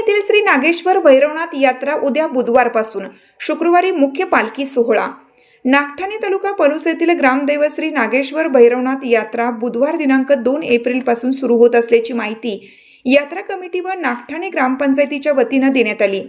येथील श्री नागेश्वर भैरवनाथ यात्रा उद्या बुधवारपासून शुक्रवारी मुख्य पालखी सोहळा. नागठाणे तालुका पलूस येथील ग्रामदैव श्री नागेश्वर भैरवनाथ यात्रा बुधवार दिनांक दोन एप्रिलपासून सुरू होत असल्याची माहिती यात्रा कमिटी व नागठाणे ग्रामपंचायतीच्या वतीनं देण्यात आली.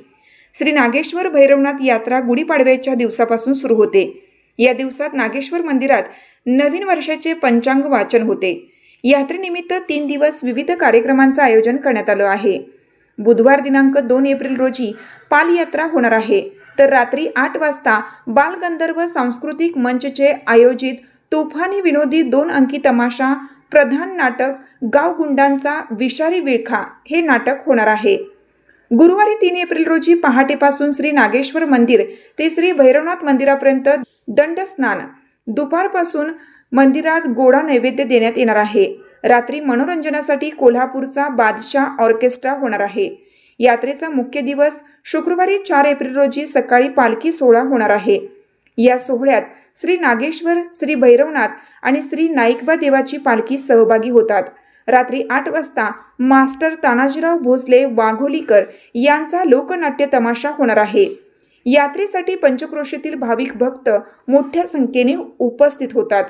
श्री नागेश्वर भैरवनाथ यात्रा गुढीपाडव्याच्या दिवसापासून सुरू होते. या दिवसात नागेश्वर मंदिरात नवीन वर्षाचे पंचांग वाचन होते. यात्रेनिमित्त तीन दिवस विविध कार्यक्रमांचं आयोजन करण्यात आलं आहे. बुधवार दिनांक दोन एप्रिल रोजी पालयात्रा होणार आहे. तर रात्री आठ वाजता बालगंधर्व सांस्कृतिक मंचचे आयोजित तुफानी विनोदी दोन अंकी तमाशा प्रधान नाटक गावगुंडांचा विषारी विळखा हे नाटक होणार आहे. गुरुवारी तीन एप्रिल रोजी पहाटेपासून श्री नागेश्वर मंदिर ते श्री भैरवनाथ मंदिरापर्यंत दंडस्नान. दुपारपासून मंदिरात गोडा नैवेद्य देण्यात येणार आहे. रात्री मनोरंजनासाठी कोल्हापूरचा बादशाह ऑर्केस्ट्रा होणार आहे. यात्रेचा मुख्य दिवस शुक्रवारी चार एप्रिल रोजी सकाळी पालखी सोहळा होणार आहे. या सोहळ्यात श्री नागेश्वर श्री भैरवनाथ आणि श्री नाईकबा देवाची पालखी सहभागी होतात. रात्री आठ वाजता मास्टर तानाजीराव भोसले वाघोलीकर यांचा लोकनाट्य तमाशा होणार आहे. यात्रेसाठी पंचक्रोशीतील भाविक भक्त मोठ्या संख्येने उपस्थित होतात.